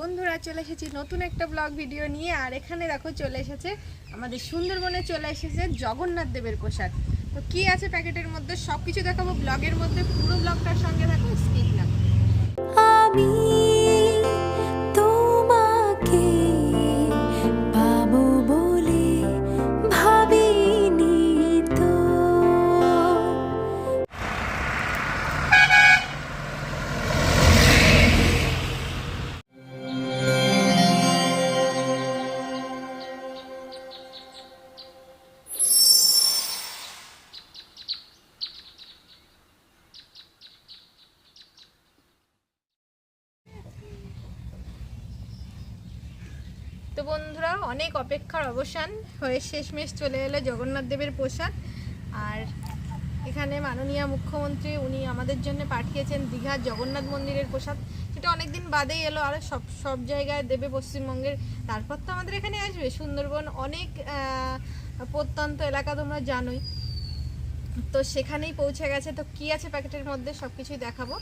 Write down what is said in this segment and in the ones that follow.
বন্ধুরা, চলে এসেছি নতুন একটা ব্লগ ভিডিও নিয়ে। আর এখানে দেখো চলে এসেছে আমাদের সুন্দরবনে চলে এসেছে জগন্নাথ দেবের পোশাক তো কি আছে প্যাকেটের মধ্যে? সব কিছু দেখাবো ব্লগের মধ্যে। পুরো ব্লগটার সঙ্গে থাকো স্কিপ না। তো বন্ধুরা, অনেক অপেক্ষার অবসান হয়ে শেষমেশ চলে এলো জগন্নাথ দেবের পোশাক আর এখানে মাননীয় মুখ্যমন্ত্রী, উনি আমাদের জন্য পাঠিয়েছেন দীঘার জগন্নাথ মন্দিরের প্রসাদ। সেটা অনেকদিন বাদেই এলো, আর সব সব জায়গায় দেবে পশ্চিমবঙ্গের। তারপর তো আমাদের এখানে আসবে। সুন্দরবন অনেক প্রত্যন্ত এলাকা তোমরা জানোই। তো সেখানেই পৌঁছে গেছে। তো কি আছে প্যাকেটের মধ্যে সব কিছুই দেখাবো।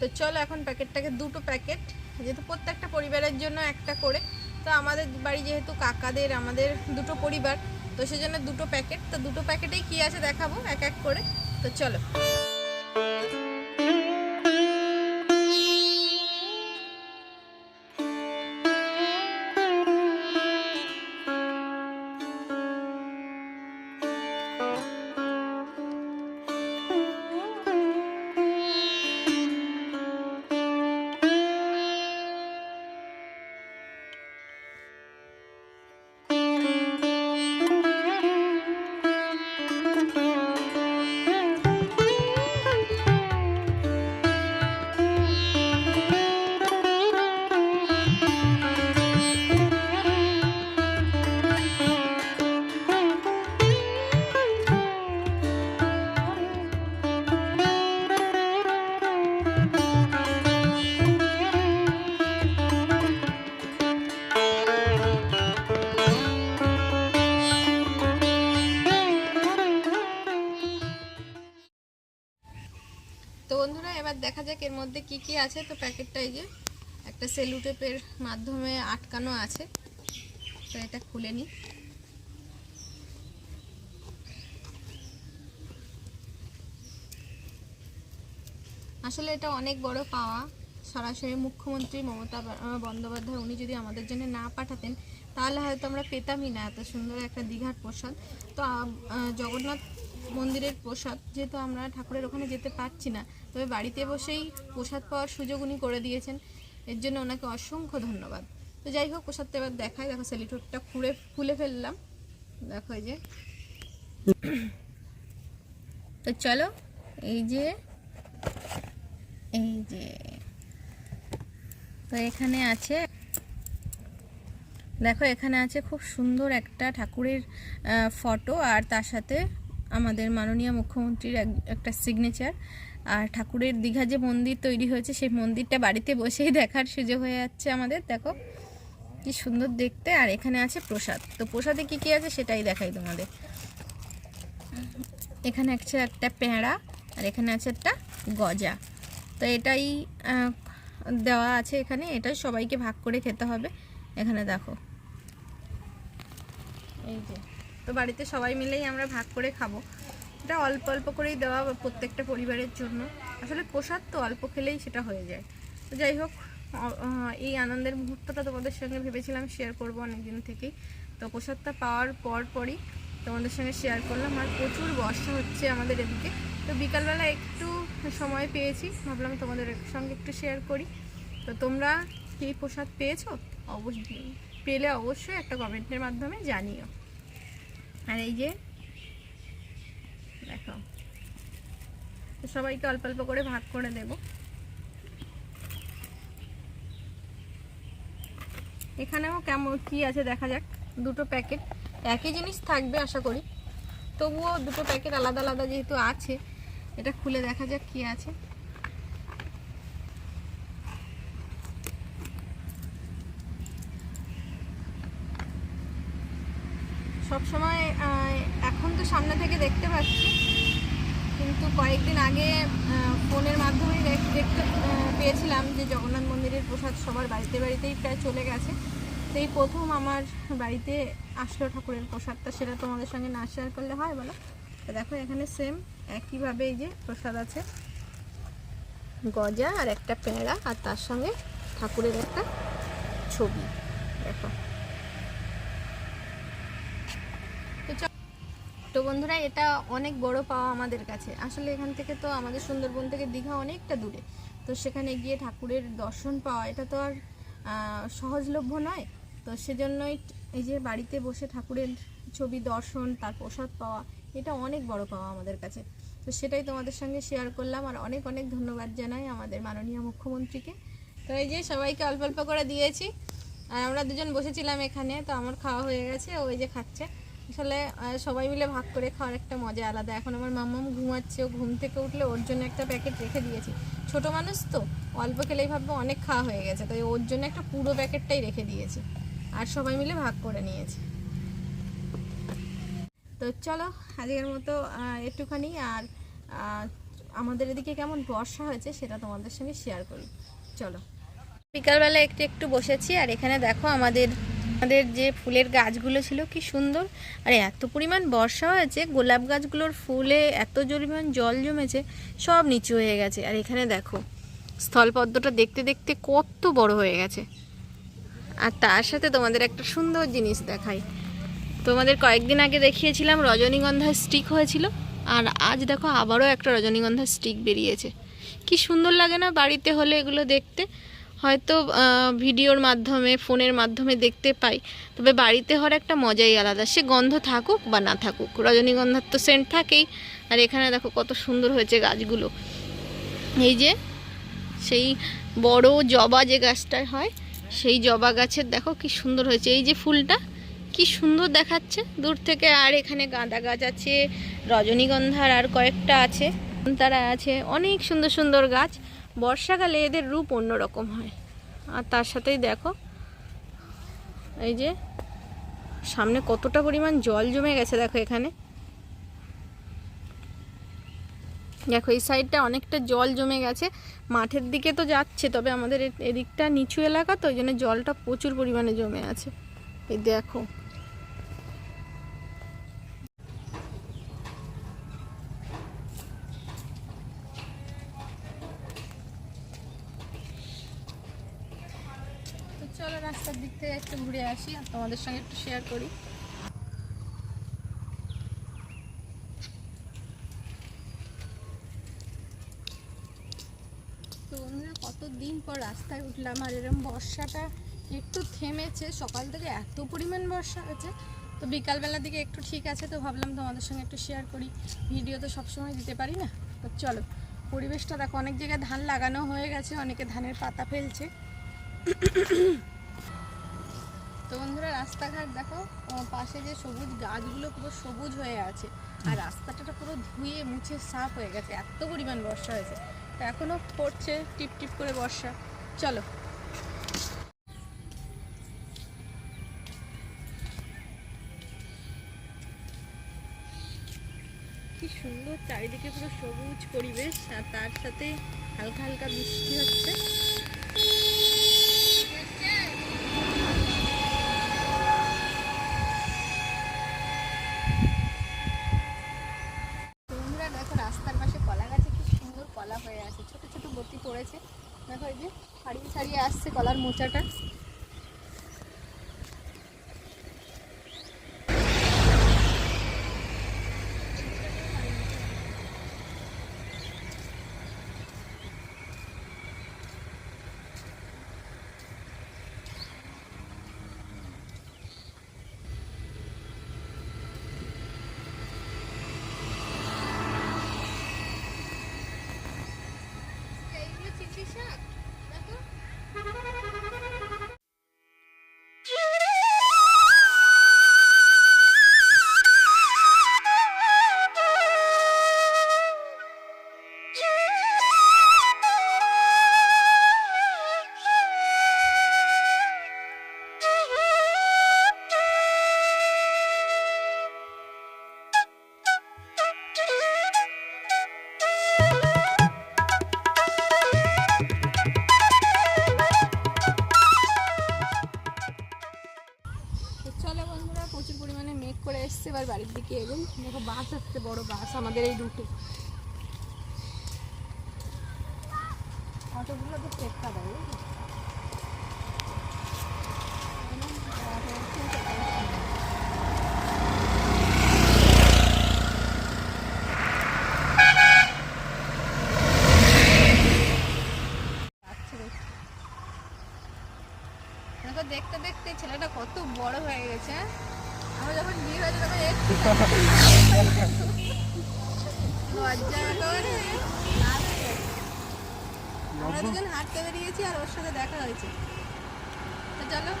তো চলো এখন প্যাকেটটাকে, দুটো প্যাকেট, যেহেতু প্রত্যেকটা পরিবারের জন্য একটা করে। তো আমাদের বাড়ি যেহেতু কাকাদের, আমাদের দুটো পরিবার, তো সেজন্য দুটো প্যাকেট। তো দুটো প্যাকেটেই কি আছে দেখাবো, এক এক করে। তো চলো। দেখা এর মধ্যে কি কি আছে? তো প্যাকেটটা এই যে, একটা সেলুটেপের মাধ্যমে আটকানো আছে। তো এটা খুলে নিই। আসলে এটা অনেক বড় পাওয়া। সরাসরি মুখ্যমন্ত্রী মমতা বন্দ্যোপাধ্যায়, উনি যদি আমাদের জন্য না পাঠাতেন, তাহলে হয়তো আমরা পেতামই না এত সুন্দর একটা দীঘার প্রসাদ। তো জগন্নাথ মন্দিরের প্রসাদ যেহেতু আমরা ঠাকুরের ওখানে যেতে পারছি না, তবে বাড়িতে বসেই প্রসাদ পাওয়ার সুযোগ উনি করে দিয়েছেন। এর জন্য ওনাকে অসংখ্য ধন্যবাদ। তো যাই হোক, প্রসাদটা এবার দেখায় দেখো সেলিটোরটা খুলে খুলে ফেললাম। দেখো যে। তো চলো, এই যে এই যে। তো এখানে আছে, দেখো, এখানে আছে খুব সুন্দর একটা ঠাকুরের ফটো, আর তার সাথে আমাদের মাননীয় মুখ্যমন্ত্রীর এক- একটা সিগনেচার আর ঠাকুরের দীঘা যে মন্দির তৈরি হয়েছে, সেই মন্দিরটা বাড়িতে বসেই দেখার সুযোগ হয়ে যাচ্ছে আমাদের। দেখো, কি সুন্দর দেখতে। আর এখানে আছে প্রসাদ। তো প্রসাদে কি কি আছে সেটাই দেখাই তোমাদের। এখানে আছে একটা পেঁড়া, আর এখানে আছে একটা গজা। তো এটাই দেওয়া আছে এখানে। এটাই সবাইকে ভাগ করে খেতে হবে। এখানে দেখো। এই যে। তো বাড়িতে সবাই মিলেই আমরা ভাগ করে খাব। এটা অল্প অল্প করেই দেওয়া প্রত্যেকটা পরিবারের জন্য। আসলে প্রসাদ তো অল্প খেলেই সেটা হয়ে যায়। তো যাই হোক এই আনন্দের মুহূর্তটা তোমাদের সঙ্গে ভেবেছিলাম শেয়ার করব অনেক দিন থেকেই। তো প্রসাদটা পাওয়ার পর পরই তোমাদের সঙ্গে শেয়ার করলাম। আর প্রচুর বর্ষা হচ্ছে আমাদের এদিকে। তো বিকালবেলা একটু সময় পেয়েছি। ভাবলাম তোমাদের সঙ্গে একটু শেয়ার করি। তো তোমরা কি প্রসাদ পেয়েছ? অবশ্যই। পেলে অবশ্যই একটা কমেন্টের মাধ্যমে জানিও। আর এই যে, দেখো। সবাইকে অল্প অল্প করে ভাগ করে দেব। এখানেও কেমন কি আছে দেখা যাক, দুটো প্যাকেট। একই জিনিস থাকবে আশা করি। তবুও দুটো প্যাকেট আলাদা আলাদা যেহেতু আছে, এটা খুলে দেখা যাক কি আছে। সব সময় এখন তো সামনে থেকে দেখতে পাচ্ছি। কিন্তু কয়েকদিন আগে ফোনের মাধ্যমে দেখ- দেখতে পেয়েছিলাম যে জগন্নাথ মন্দিরের প্রসাদ সবার বাড়িতে, বাড়িতেই প্রায় চলে গেছে। সেই প্রথম আমার বাড়িতে আসলো ঠাকুরের প্রসাদটা, সেটা তোমাদের সঙ্গে না শেয়ার করলে হয়, বলো? দেখো, এখানে সেম একইভাবে এই যে প্রসাদ আছে। গজা আর একটা পেঁড়া আর তার সঙ্গে ঠাকুরের একটা ছবি। দেখো তো চ- তো বন্ধুরা, এটা অনেক বড় পাওয়া আমাদের কাছে। আসলে এখান থেকে তো আমাদের সুন্দরবন থেকে দীঘা অনেকটা দূরে। তো সেখানে গিয়ে ঠাকুরের দর্শন পাওয়া, এটা তো আর সহজলভ্য নয়। তো সেজন্যই এই যে বাড়িতে বসে ঠাকুরের ছবি দর্শন, তার প্রসাদ পাওয়া, এটা অনেক বড় পাওয়া আমাদের কাছে। তো সেটাই তোমাদের সঙ্গে শেয়ার করলাম, আর অনেক অনেক ধন্যবাদ জানাই আমাদের মাননীয় মুখ্যমন্ত্রীকে। তো এই যে সবাইকে অল্প অল্প করে দিয়েছি, আর আমরা দুজন বসেছিলাম এখানে, তো আমার খাওয়া হয়ে গেছে ওই যে খাচ্ছে। আসলে সবাই মিলে ভাগ করে খাওয়ার একটা মজা আলাদা। এখন আমার মাম্মাম ঘুমাচ্ছে, ও ঘুম থেকে উঠলে ওর জন্য একটা প্যাকেট রেখে দিয়েছি। ছোট মানুষ তো, অল্প খেলেই ভাববো অনেক খাওয়া হয়ে গেছে, তাই ওর জন্য একটা পুরো প্যাকেটটাই রেখে দিয়েছি। আর সবাই মিলে ভাগ করে নিয়েছি। তো চলো, আজকের মতো একটুখানি, আর আমাদের এদিকে কেমন বর্ষা হয়েছে সেটা তোমাদের সঙ্গে শেয়ার করি। চলো। বিকালবেলা একটু একটু বসেছি, আর এখানে দেখো আমাদের আমাদের যে ফুলের গাছগুলো ছিল কি সুন্দর। আর এত পরিমাণ বর্ষা হয়েছে, গোলাপ গাছগুলোর ফুলে এত পরিমাণ জল জমেছে, সব নিচু হয়ে গেছে। আর এখানে দেখো, স্থলপদ্মটা দেখতে দেখতে কত বড় হয়ে গেছে। আর তার সাথে তোমাদের একটা সুন্দর জিনিস দেখাই। তোমাদের কয়েকদিন আগে দেখিয়েছিলাম রজনীগন্ধার স্টিক হয়েছিল, আর আজ দেখো আবারও একটা রজনীগন্ধার স্টিক বেরিয়েছে। কি সুন্দর লাগে না বাড়িতে হলে এগুলো দেখতে? হয়তো ভিডিওর মাধ্যমে, ফোনের মাধ্যমে দেখতে পাই। তবে বাড়িতে হওয়ার একটা মজাই আলাদা। সে গন্ধ থাকুক বা না থাকুক, রজনীগন্ধার তো সেন্ট থাকেই। আর এখানে দেখো কত সুন্দর হয়েছে গাছগুলো। এই যে, সেই বড় জবা যে গাছটা হয়, সেই জবা গাছের দেখো কি সুন্দর হয়েছে। এই যে ফুলটা, কি সুন্দর দেখাচ্ছে। দূর থেকে আর এখানে গাঁদা গাছ আছে, রজনীগন্ধার আর কয়েকটা আছে, তারা আছে। অনেক সুন্দর সুন্দর গাছ। বর্ষাকালে এদের রূপ অন্যরকম হয়। আর তার সাথেই দেখো, এই যে সামনে কতটা পরিমাণ জল জমে গেছে দেখো এখানে। দেখো, এই সাইডটা অনেকটা জল জমে গেছে। মাঠের দিকে তো যাচ্ছে, তবে আমাদের এদিকটা নিচু এলাকা, তো ওই জন্য জলটা প্রচুর পরিমাণে জমে আছে। এই দেখো চলো রাস্তার দিক থেকে একটু ঘুরে আসি আর তোমাদের সঙ্গে একটু শেয়ার করি। তো কতদিন পর রাস্তায় উঠলাম আর এরকম বর্ষাটা একটু থেমেছে। সকাল থেকে এত পরিমাণ বর্ষা হয়েছে। তো বিকালবেলার দিকে একটু ঠিক আছে তো ভাবলাম তোমাদের সঙ্গে একটু শেয়ার করি। ভিডিও তো সবসময় দিতে পারি না। তো চলো, পরিবেশটা দেখো, অনেক জায়গায় ধান লাগানো হয়ে গেছে, অনেকে ধানের পাতা ফেলছে। তো বন্ধুরা রাস্তাঘাট দেখো পাশে যে সবুজ গাছগুলো পুরো সবুজ হয়ে আছে। আর রাস্তাটা পুরো ধুয়ে মুছে সাফ হয়ে গেছে এত পরিমাণ বর্ষা হয়েছে। তো এখনও পড়ছে টিপ টিপ করে বর্ষা। চলো। কি সুন্দর চারিদিকে পুরো সবুজ পরিবেশ আর তার সাথে হালকা হালকা বৃষ্টি হচ্ছে। ছাড়িয়ে আসছে কলার মোচাটা দিকে এলেন দেখো বাস আসছে, বড় বাস, আমাদের এই রুটে। অটোগুলো তো টেক্কা দেয় দেখতে দেখতে ছেলেটা কত বড় হয়ে গেছে? আমরা যখন বিয়ে হয়েছে তখন লজ্জা হয়ে। আমরা দুজন হাঁটতে বেরিয়েছি আর ওর সাথে দেখা হয়েছে তো চলো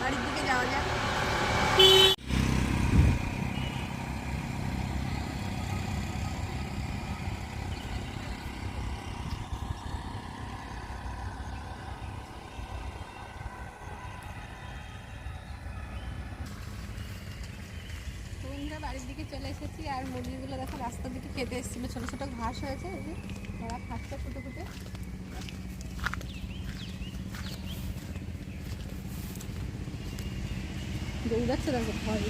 বাড়ির দিকে যাওয়া যাক বন্ধুরা বাড়ির দিকে চলে এসেছি আর মুরগিগুলো দেখো রাস্তার দিকে খেতে এসেছিল। ছোটো ছোটো ঘাস হয়েছে ওরা খাচ্ছে ফুটে ফুটে। দৌড়াচ্ছে দেখো, ভয়।